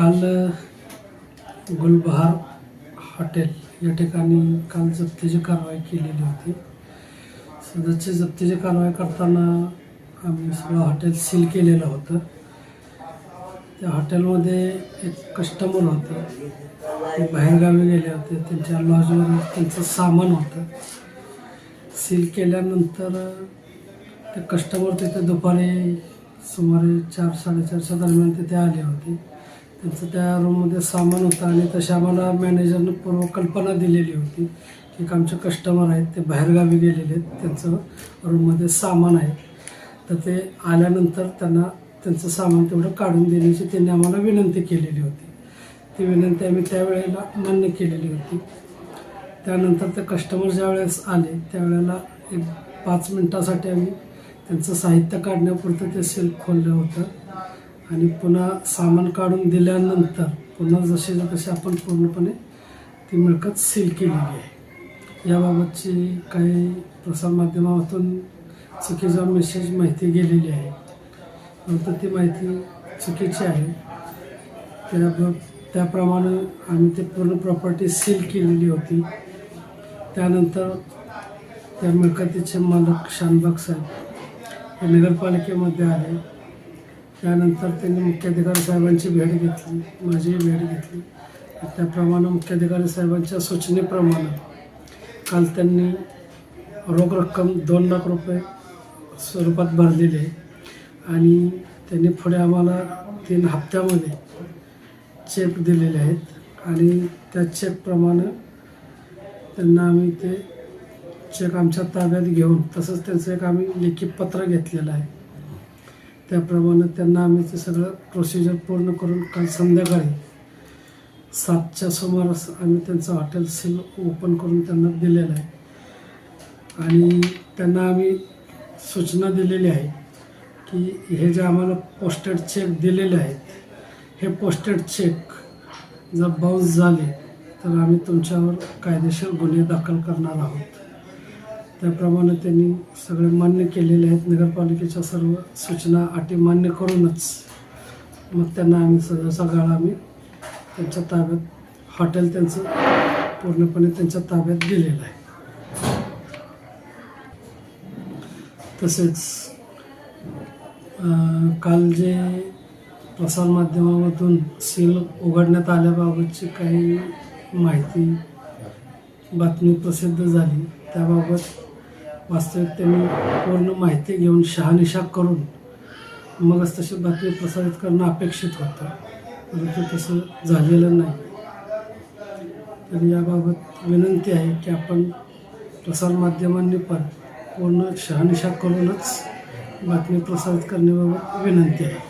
काल गुलबहार हॉटेल या ठिकाणी काल जप्तीची कारवाई केलेली होती. सदरची जप्तीची कारवाई करताना आम्ही सगळं हॉटेल सील केलेलं होतं. त्या हॉटेलमध्ये एक कस्टमर होते. ते बाहेरगावी गेले होते. त्यांच्या लॉजवर त्यांचं सामान होतं. सील केल्यानंतर ते कस्टमर तिथे दुपारी सुमारे चार साडेचारच्या दरम्यान तिथे आले होते. त्यांचं त्या रूममध्ये सामान होतं आणि तशी आम्हाला मॅनेजरनं पूर्व कल्पना दिलेली होती की एक आमचे कस्टमर आहेत ते बाहेरगावी गेलेले आहेत त्यांचं रूममध्ये सामान आहे. तर ते आल्यानंतर त्यांना त्यांचं सामान तेवढं काढून देण्याची त्यांनी आम्हाला विनंती केलेली होती. ती विनंती आम्ही त्यावेळेला मान्य केलेली होती. त्यानंतर ते कस्टमर ज्यावेळेस आले त्यावेळेला एक पाच मिनटासाठी आम्ही त्यांचं साहित्य काढण्यापुरतं ते सेल खोललं होतं. आणि पुन्हा सामान काढून दिल्यानंतर पुन्हा जसे तसे आपण पूर्णपणे ती मिळकत सील केलेली आहे. याबाबतची काही प्रसारमाध्यमातून चुकीचा मेसेज माहिती गेलेली आहे. परंतु ती माहिती चुकीची आहे. त्या त्याप्रमाणे आम्ही ते पूर्ण प्रॉपर्टी सील केलेली होती. त्यानंतर त्या मिळकतीचे मालक शानबाग साहेब हे नगरपालिकेमध्ये आले त्यानंतर त्यांनी मुख्याधिकारी साहेबांची भेट घेतली माझी भेट घेतली. त्याप्रमाणे मुख्याधिकारी साहेबांच्या सूचनेप्रमाणे काल त्यांनी रोख रक्कम दोन लाख रुपये स्वरूपात भरलेली आहे. आणि त्यांनी पुढे आम्हाला तीन हप्त्यामध्ये चेक दिलेले आहेत. आणि त्या चेकप्रमाणे त्यांना आम्ही ते चेक आमच्या ताब्यात घेऊन तसंच त्यांचं एक आम्ही लेखी पत्र घेतलेलं आहे. त्याप्रमाणे त्यांना आम्ही ते सगळं प्रोसिजर पूर्ण करून काल संध्याकाळी सातच्या सुमारास आम्ही त्यांचं हॉटेल सील ओपन करून त्यांना दिलेलं आहे. आणि त्यांना आम्ही सूचना दिलेली आहे की हे जे आम्हाला पोस्टेड चेक दिलेले आहेत हे पोस्टेड चेक जर बाउन्स झाले तर आम्ही तुमच्यावर कायदेशीर गुन्हे दाखल करणार आहोत. त्याप्रमाणे त्यांनी सगळे मान्य केलेले आहेत. नगरपालिकेच्या सर्व सूचना अटी मान्य करूनच मग त्यांना आम्ही सगळ्याचा गाळा आम्ही त्यांच्या ताब्यात हॉटेल त्यांचं पूर्णपणे त्यांच्या ताब्यात दिलेलं आहे. तसेच काल जे प्रसारमाध्यमामधून सील उघडण्यात आल्याबाबतची काही माहिती बातमी प्रसिद्ध झाली त्याबाबत वास्तविक त्यांनी पूर्ण माहिती घेऊन शहानिशा करून मगच तशी बातमी प्रसारित करणं अपेक्षित होतं. परंतु तसं झालेलं नाही. तर याबाबत विनंती आहे की आपण प्रसारमाध्यमांनी पण पूर्ण शहानिशा करूनच बातमी प्रसारित करण्याबाबत विनंती आहे.